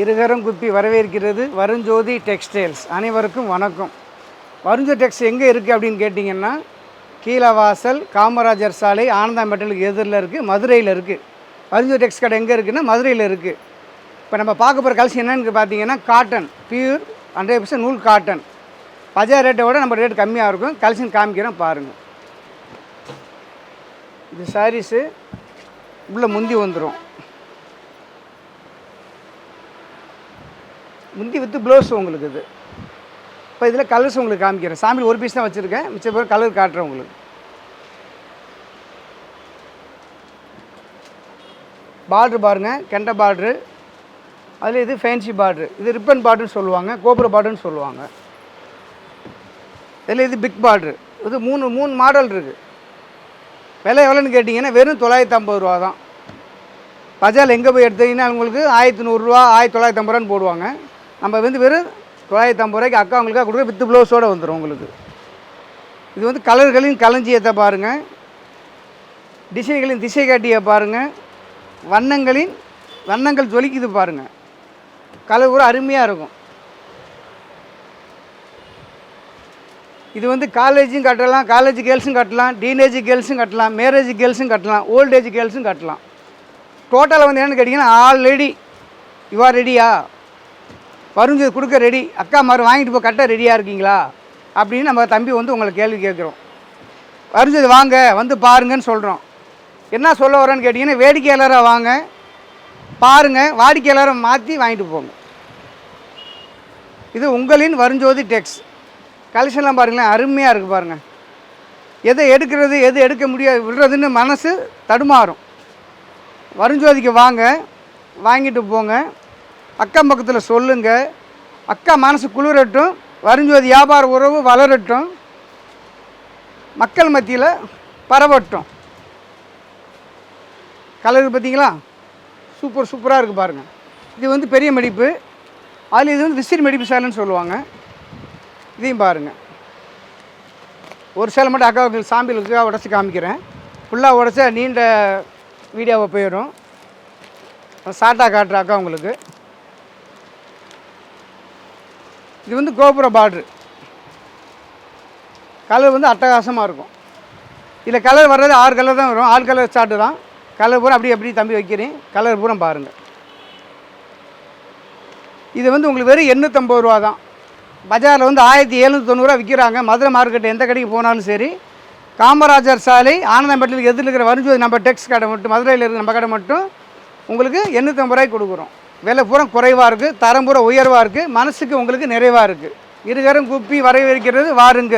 இருகரம் குப்பி வரவேற்கிறது வருஞ்சோதி டெக்ஸ்டைல்ஸ். அனைவருக்கும் வணக்கம். வருஞ்சோதி டெக்ஸ் எங்கே இருக்குது அப்படின்னு கேட்டிங்கன்னா கீழவாசல் காமராஜர் சாலை ஆனந்தா மெட்டலுக்கு எதிரில் இருக்குது மதுரையில் இருக்குது வருஞ்சோதி டெக்ஸ் கடை எங்கே இருக்குன்னா மதுரையில் இருக்குது இப்போ நம்ம பார்க்க போகிற கலசி என்னென்னு பார்த்தீங்கன்னா காட்டன் பியூர் ஹண்ட்ரட் பர்சன்ட் நூல் காட்டன் பஜார் ரேட்டை விட நம்ம ரேட் கம்மியாக இருக்கும். கலசின்னு காமிக்கிறேன் பாருங்கள் இது சாரீஸு உள்ளே முந்தி வந்துடும் முந்தி வித்து ப்ளவுஸ் உங்களுக்கு இது. இப்போ இதில் கலர்ஸ் உங்களுக்கு காமிக்கிறேன். சாமியில் ஒரு பீஸ் தான் வச்சுருக்கேன். மிச்ச பேர் கலர் காட்டுறேன் உங்களுக்கு. பார்ட்ரு பாருங்கள் கெண்ட பார்ட்ரு அதில் இது ஃபேன்சி பார்ட்ரு இது ரிப்பன் பார்ட்ருன்னு சொல்லுவாங்க. கோபுர பார்ட்ருன்னு சொல்லுவாங்க. இதில் இது பிக் பார்ட்ரு இது மூணு மூணு மாடல் இருக்குது விலை எவ்வளோன்னு கேட்டிங்கன்னா வெறும் தொள்ளாயிரத்தி ஐம்பது ரூபா தான். பஜாரில் எங்கே போய் எடுத்தீங்கன்னா உங்களுக்கு ஆயிரத்தி நூறுரூவா ஆயிரத்தி தொள்ளாயிரத்தி ஐம்பது ரூபான்னு போடுவாங்க. நம்ம வந்து வெறும் தொள்ளாயிரத்தி ஐம்பது ரூபாய்க்கு அக்கா உங்களுக்காக கொடுக்க வித்து ப்ளவுஸோடு வந்துடும் உங்களுக்கு. இது வந்து கலர்களின் களஞ்சியத்தை பாருங்கள் டிசைன்களின் திசை காட்டியை பாருங்கள் வண்ணங்களின் வண்ணங்கள் ஜொலிக்குது பாருங்கள் கலர் கூட அருமையாக இருக்கும். இது வந்து காலேஜும் கட்டலாம் காலேஜ் கேர்ள்ஸும் கட்டலாம் டீனேஜ் கேர்ள்ஸும் கட்டலாம் மேரேஜ் கேர்ள்ஸும் கட்டலாம் ஓல்டேஜ் கேர்ள்ஸும் கட்டலாம். டோட்டலாக வந்து என்னென்னு கேட்டிங்கன்னா ஆல்ரெடி யூஆர் ரெடியா வரும் கொடுக்க ரெடி அக்கா மாதிரி வாங்கிட்டு போய் கட்ட ரெடியாக இருக்கீங்களா? அப்படின்னு நம்ம தம்பி வந்து உங்களை கேள்வி கேட்குறோம். வருஞ்சது வாங்க வந்து பாருங்கன்னு சொல்கிறோம் என்ன சொல்ல வரேன்னு கேட்டிங்கன்னா வேடிக்கையாளராக வாங்க பாருங்கள் வாடிக்கையாளரை மாற்றி வாங்கிட்டு போங்க. இது உங்களின் வருஞ்சோதி டெக்ஸ் கலெக்ஷன்லாம் பாருங்களேன் அருமையாக இருக்குது பாருங்கள் எதை எடுக்கிறது எது எடுக்க முடியாது விடுறதுன்னு மனசு தடுமாறும். வருஞ்சோதிக்கு வாங்க வாங்கிட்டு போங்க. அக்கம் பக்கத்தில் சொல்லுங்கள் அக்கா மனசு குளிரட்டும் வருஞ்சோதி வியாபார உறவு வளரட்டும். மக்கள் மத்தியில் பரவட்டும். கலர் பார்த்தீங்களா சூப்பர் சூப்பராக இருக்குது பாருங்கள் இது வந்து பெரிய மடிப்பு. அதில் இது வந்து விசிறி மடிப்பு சேலைன்னு சொல்லுவாங்க. இதையும் பாருங்கள் ஒரு சேலை மட்டும் அக்காவுக்கு சாம்பிளுக்கு உடச்சி காமிக்கிறேன். ஃபுல்லாக உடச்சா நீண்ட வீடியோவை போயிடும். ஷார்ட்டாக காட்டுற அக்கா உங்களுக்கு. இது வந்து கோபுர பார்ட்ரு. கலர் வந்து அட்டகாசமாக இருக்கும். இதில் கலர் வர்றது ஆறு கலர் தான் வரும். ஆறு கலர் ஸ்டார்ட்டு தான். கலர் பூரா அப்படியே அப்படி தம்பி வைக்கிறேன். கலர் பூரா பாருங்கள் இது வந்து உங்களுக்கு வெறும் எண்ணூற்றம்பது ரூபா தான். பஜாரில் வந்து ஆயிரத்தி எழுநூற்றி தொண்ணூறுரூவா விற்கிறாங்க மதுரை மார்க்கெட் எந்த கடைக்கு போனாலும் சரி. காமராஜர் சாலை ஆனந்தம்பட்டில் எதிரில் இருக்கிற வருஞ்சோதி நம்ம டெக்ஸ் கடை மட்டும் மதுரையில் இருக்கிற நம்ம கடை மட்டும் உங்களுக்கு எண்ணூற்றம்பது ரூபாய்க்கு கொடுக்குறோம். விலை பூரா குறைவாக இருக்குது தரம் பூரா உயர்வாக இருக்குது மனசுக்கு உங்களுக்கு நிறைவாக இருக்குது இருகரம் குப்பி வரவேற்கிறது வாருங்கள்.